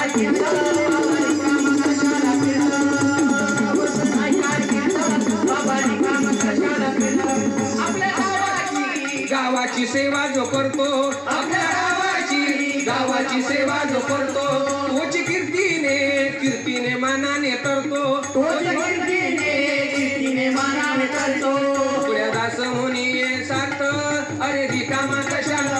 गावाची गावाची सेवा जो करतो आपल्या गावाची गावाची सेवा जो करतो तोच कीर्तीने कीर्तीने मानाने तरतो. तोच कीर्तीने कीर्तीने मानाने करतो दास मुनी सार्थ अरे रिकामा कशाला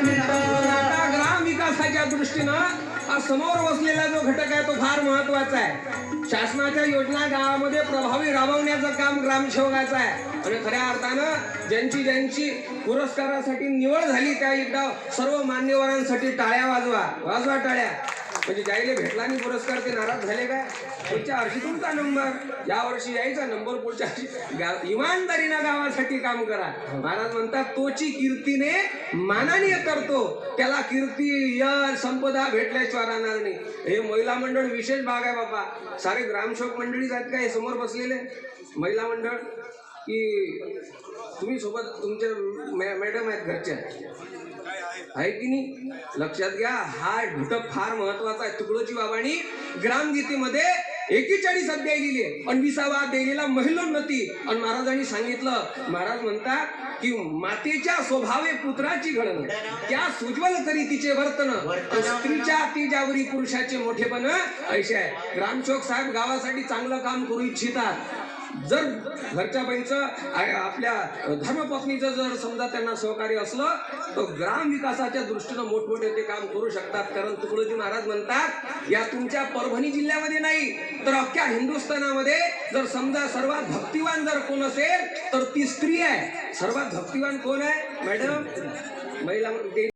ग्राम विकासाच्या दृष्टीनं हा समोर बसलेला जो घटक आहे तो फार महत्त्वाचा आहे. शासनाच्या योजना गावामध्ये प्रभावी राबवण्याचं काम ग्रामसेवकाचं आहे. आणि खऱ्या अर्थानं ज्यांची ज्यांची पुरस्कारासाठी निवड झाली त्या एकदा सर्व मान्यवरांसाठी टाळ्या वाजवा. वाजवा टाळ्या. म्हणजे ज्याईले भेटला आणि पुरस्कार ते नाराज झाले काय? पुढच्या वर्षी तुमचा नंबर? या वर्षी यायचा नंबर पुढच्या वर्षी. इमानदारीनं गावासाठी काम करा. महाराज म्हणतात तोची कीर्तीने माननीय करतो. त्याला कीर्ती यश संपदा भेटल्याशिवाय राहणार नाही. हे महिला मंडळ विशेष भाग आहे बाबा. सारे ग्रामसेवक मंडळीच आहेत का हे समोर बसलेले? महिला मंडळ की तुम्ही सोबत तुमच्या मॅडम आहेत घरच्या आहे की नाही? लक्षात घ्या हा घटक फार महत्त्वाचा आहे. तुकडोजी बाबांनी ग्रामगीतेमध्ये एकेचाळीस अध्याय लिहिले. आणि विसावा अध्याय लिहिला महिलोन्नती. आणि महाराजांनी सांगितलं महाराज म्हणतात की मातेच्या स्वभावे पुत्राची घडण त्या सुज्वल करी तिचे वर्तन. स्त्रीच्या तिच्यावरी पुरुषाचे मोठेपण ऐसे आहे. ग्रामसेवक साहेब गावासाठी चांगलं काम करू इच्छितात. जर घरच्या बाईंचं आपल्या धर्मपत्नीचं जर समजा त्यांना सहकार्य असलं तर ग्राम विकासाच्या दृष्टीनं मोठमोठे ते काम करू शकतात. कारण तुकडोजी महाराज म्हणतात या तुमच्या परभणी जिल्ह्यामध्ये नाही तर अख्ख्या हिंदुस्थानामध्ये जर समजा सर्वात भक्तिवान जर कोण असेल तर ती स्त्री आहे. सर्वात भक्तिवान कोण आहे? मॅडम महिला